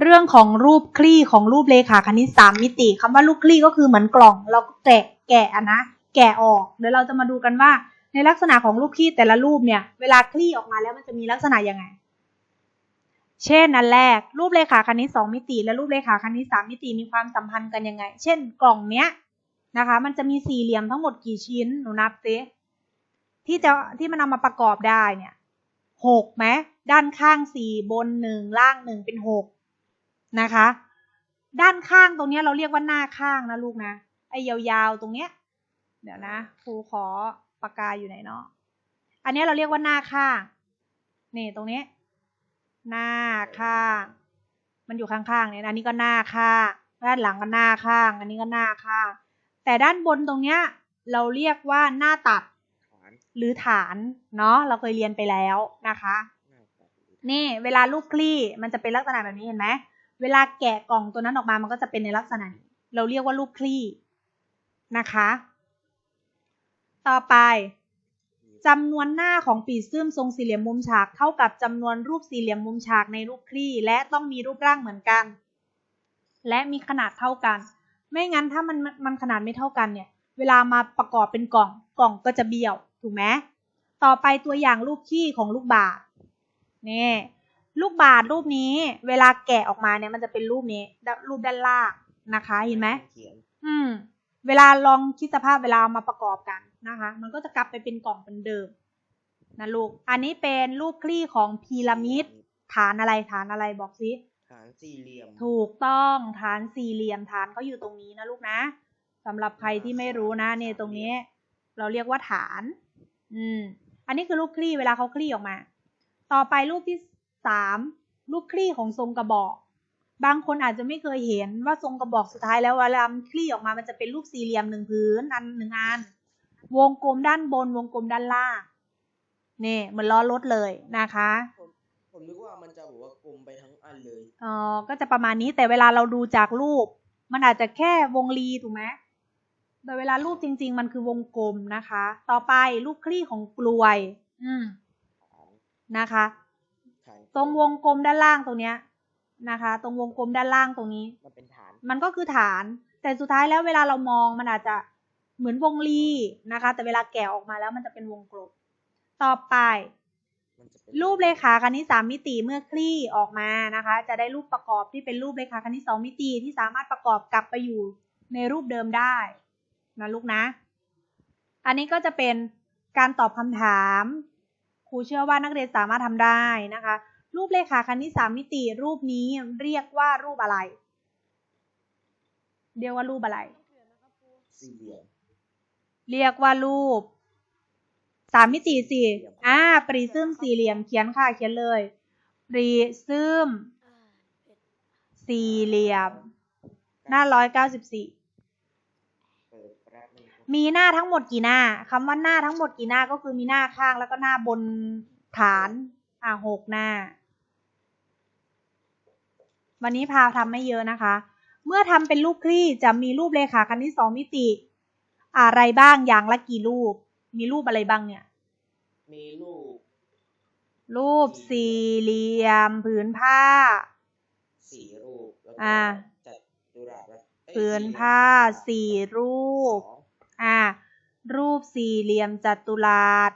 เรื่องของรูปคลี่ของรูปเลขาคณิตสามมิติคำว่ารูปคลี่ก็คือเหมือนกล่อง เราก็แกะแกะอะนะแกะออกเดี๋ยวเราจะมาดูกันว่า ในลักษณะของรูปคลี่แต่ละรูปเนี่ยเวลาคลี่ออกมาแล้วมันจะมีลักษณะยังไง เช่นอันแรกรูปเลขาคณิตสองมิติ และรูปเลขาคณิตสามมิติมีความสัมพันธ์กันยังไง เช่น กล่องเนี้ยนะคะ มันจะมีสี่เหลี่ยมทั้งหมดกี่ชิ้นหนูนับซิที่จะที่มันเอามาประกอบได้เนี่ยหกไหมด้านข้างสี่บนหนึ่งล่างหนึ่งเป็นหก นะคะ ด้านข้างตรงเนี้ยเราเรียกว่าหน้าข้างนะลูกนะไอ้ยาวๆตรงเนี้ย เดี๋ยวนะครูขอปากกาอยู่ไหนเนาะอันเนี้ยเราเรียกว่าหน้าข้างนี่ตรงนี้ หน้าข้าง มันอยู่ข้างๆเนี่ยอันนี้ก็หน้าข้าง ด้านหลังก็หน้าข้าง อันนี้ก็หน้าข้าง แต่ด้านบนตรงเนี้ย เราเรียกว่าหน้าตัดฐานหรือฐานเนาะเราเคยเรียนไปแล้วนะคะหน้าตัดหรือนี่เวลาลูกคลี่มันจะเป็นลักษณะแบบนี้เห็นไหม เวลาแกะกล่องตัวนั้นออกมามันก็จะเป็นในลักษณะนี้เราเรียกว่าลูกคลี่นะคะ ต่อไปจำนวนหน้าของปีเสื่มทรงสี่เหลี่ยมมุมฉากเท่ากับจำนวนรูปสี่เหลี่ยมมุมฉากในรูปคลี่ และต้องมีรูปร่างเหมือนกัน และมีขนาดเท่ากัน ไม่งั้นถ้ามันมันขนาดไม่เท่ากันเนี่ย เวลามาประกอบเป็นกล่องกล่องก็จะเบี้ยวถูกไหมต่อไปตัวอย่างรูปขี้ของลูกบาศก์นี่ ลูกบาศก์รูปนี้ เวลาแกะออกมาเนี่ยมันจะเป็นรูปนี้ด้านรูปด้านล่างนะคะ เห็นไหมเขียนอืม เวลาลองคิดสภาพเวลาเอามาประกอบกันนะคะ มันก็จะกลับไปเป็นกล่องเป็นเดิมนะลูก อันนี้เป็นรูปคลี่ของพีระมิด ฐานอะไรฐานอะไรบอกสิฐานสี่เหลี่ยม ถูกต้องฐานสี่เหลี่ยมฐานก็อยู่ตรงนี้นะลูกนะสำหรับใครที่ไม่รู้นะเนี่ยตรงนี้ เราเรียกว่าฐาน อืม อันนี้คือรูปคลี่เวลาเขาคลี่ออกมา ต่อไปรูปที่ สามรูปคลี่ของทรงกระบอก บางคนอาจจะไม่เคยเห็นว่าทรงกระบอกสุดท้ายแล้วเวลามันคลี่ออกมามันจะเป็นรูปสี่เหลี่ยมหนึ่งพื้นอันหนึ่งอันวงกลมด้านบนวงกลมด้านล่างนี่เหมือนล้อรถเลยนะคะผมผมนึกว่ามันจะแบบว่ากลมไปทั้งอันเลยอ๋อก็จะประมาณนี้แต่เวลาเราดูจากรูป มันอาจจะแค่วงรีถูกไหมแต่เวลารูปจริง ๆ มันคือวงกลมนะคะ ต่อไปรูปคลี่ของกลวย อืมฐานนะคะฐาน ตรงวงกลมด้านล่างตรงเนี้ยนะคะ ตรงวงกลมด้านล่างตรงนี้ มันเป็นฐาน มันก็คือฐาน แต่สุดท้ายแล้วเวลาเรามองมันอาจจะเหมือนวงรีนะคะ แต่เวลาแกะออกมาแล้วมันจะเป็นวงกลม ต่อไปมันจะเป็นรูปเลขาคณิตสามมิติเมื่อคลี่ออกมานะคะ จะได้รูปประกอบที่เป็นรูปเลขาคณิตสองมิติที่สามารถประกอบกลับไปอยู่ในรูปเดิมได้นะลูกนะ อันนี้ก็จะเป็นการตอบคำถามค รูเชื่อว่านักเรียนสามารถทำได้นะคะ รูปเลขาคณิตสามมิติรูปนี้เรียกว่ารูปอะไร เรียกว่ารูปอะไรสี่เหลี่ยมเรียกว่ารูปสามมิติสิอ่าปริซึมสี่เหลี่ยมเขียนค่ะเขียนเลย ปริซึมสี่เหลี่ยมหน้าร้อยเก้าสิบสี่เปิดแป๊บนึง มีหน้าทั้งหมดกี่หน้าคำว่าหน้าทั้งหมดกี่หน้าก็คือมีหน้าข้างแล้วก็หน้าบนฐานอ่าหกหน้า วันนี้พาทำไม่เยอะนะคะ เมื่อทำเป็นรูปคลี่จะมีรูปเลขาคณิตสองมิติ อะไรบ้างอย่างละกี่รูป มีรูปอะไรบ้างเนี่ย มีลูกรูปสี่เหลี่ยม ผืนผ้า สี่รูปแล้วก็อ่าจัดจุฬาษฎร์เอ้ยผืนสี่ผ้าสี่รูปส อ่ารูปสี่เหลี่ยมจัตุรัส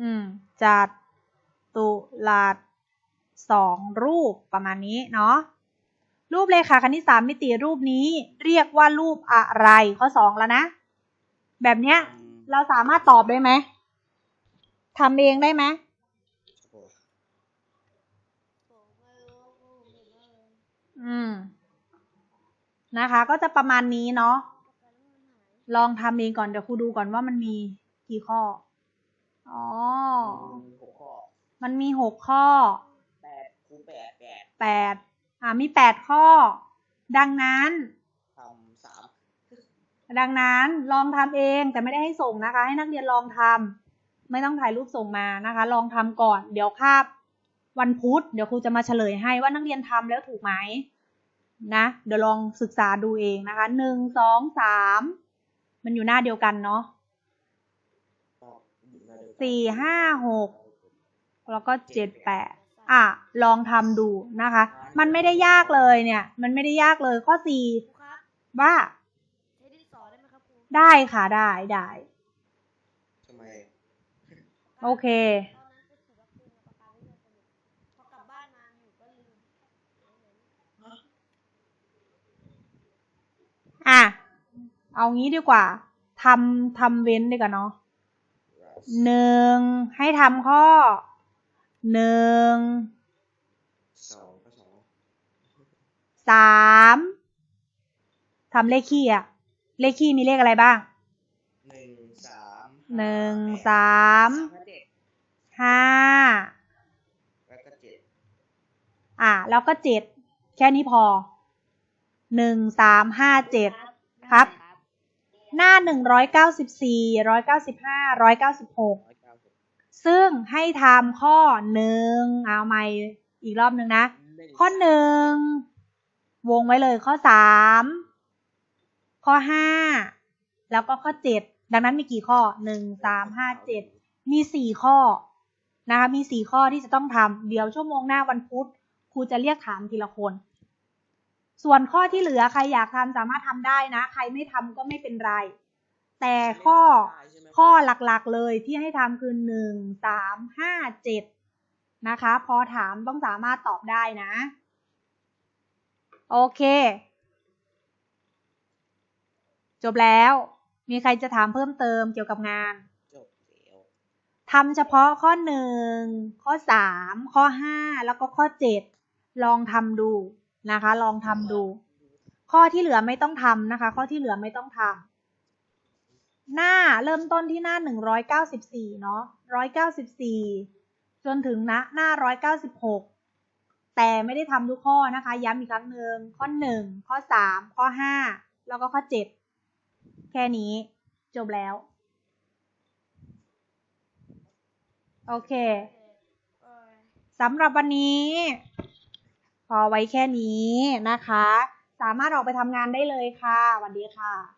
อืมจัตุรัสสองรูปประมาณนี้เนาะรูปเลขาคณิตสามมิติรูปนี้เรียกว่ารูปอะไรข้อสองแล้วนะ แบบเนี้ย เราสามารถตอบได้ไหมทำเองได้ไหมอืม นะคะ ก็จะประมาณนี้เนาะลองทำเองก่อนเดี๋ยวครูดูก่อนว่ามันมีกี่ข้อ อ๋อมีหกข้อมันมีหกข้อแปดคูณแปดแปดแปดอ่ามีแปดข้อ ดังนั้น ทำสามดังนั้นลองทำเองแต่ไม่ได้ให้ส่งนะคะ ให้นักเรียนลองทำไม่ต้องถ่ายรูปส่งมานะคะ ลองทำก่อน เดี๋ยวคาบวันพุธเดี๋ยวครูจะมาเฉลยให้ว่านักเรียนทำแล้วถูกไหม นะ เดี๋ยวลองศึกษาดูเองนะคะหนึ่งสองสามมันอยู่หน้าเดียวกันเนาะตอบอยู่ในเดียวกันสี่ห้าหกแล้วก็เจ็ดแปดอะ ลองทำดูนะคะ มันไม่ได้ยากเลยเนี่ย มันไม่ได้ยากเลยข้อสี่ครูครับว่าใช้ดินสอได้ไหมครับครูได้ค่ะได้ได้ทำไมโอเค ตอนนั้นก็ถือว่าครูมีประการไม่สนุกพอกลับบ้านมาหนูก็ลืม อะ เอางี้ดีกว่าทำทำเว้นดีกว่าเนาะหนึ่งให้ทำข้อหนึ่งสองก็สองสามทำเลขคี่อะเลขคี่มีเลขอะไรบ้างหนึ่งสามหนึ่งสามสามห้าเจ็ดห้าแล้วก็เจ็ดอะแล้วก็เจ็ดแค่นี้พอหนึ่งสามห้าเจ็ดครับ หน้าหนึ่งร้อยเก้าสิบสี่ร้อยเก้าสิบห้าร้อยเก้าสิบหกร้อยเก้าสิบซึ่งให้ทำข้อหนึ่งเอาใหม่อีกรอบหนึ่งนะ ข้อหนึ่งวงไว้เลยข้อสามข้อห้าแล้วก็ข้อเจ็ดดังนั้นมีกี่ข้อหนึ่งสามห้าเจ็ดมีสี่ข้อนะคะมีสี่ข้อที่จะต้องทำเดี๋ยวชั่วโมงหน้าวันพุธครูจะเรียกถามทีละคน ส่วนข้อที่เหลือใครอยากทำสามารถทำได้นะ ใครไม่ทำก็ไม่เป็นไร แต่ข้อได้ใช่ไหมข้อหลักๆเลยที่ให้ทำคือหนึ่งสามห้าเจ็ดนะคะ พอถามต้องสามารถตอบได้นะ โอเค จบแล้ว มีใครจะถามเพิ่มเติมเกี่ยวกับงานจบแล้วทำเฉพาะข้อหนึ่งข้อสามข้อห้าแล้วก็ข้อเจ็ดลองทำดู นะคะ ลองทำดู ข้อที่เหลือไม่ต้องทำนะคะ ข้อที่เหลือไม่ต้องทำหน้าเริ่มต้นที่หน้าหนึ่งร้อยเนาะร้อยเก้าสิบสี่จนถึงนะหน้าร้อยเก้าสิบหกแต่ไม่ได้ทำทุกข้อนะคะ ย้ำอีกครั้งหนึ่งข้อหนึ่งข้อสามข้อห้าแล้วก็ข้อเจ็ดแค่นี้จบแล้ว โอเคสำหรับวันนี้ พอไว้แค่นี้นะคะ สามารถออกไปทำงานได้เลยค่ะ วันดีค่ะ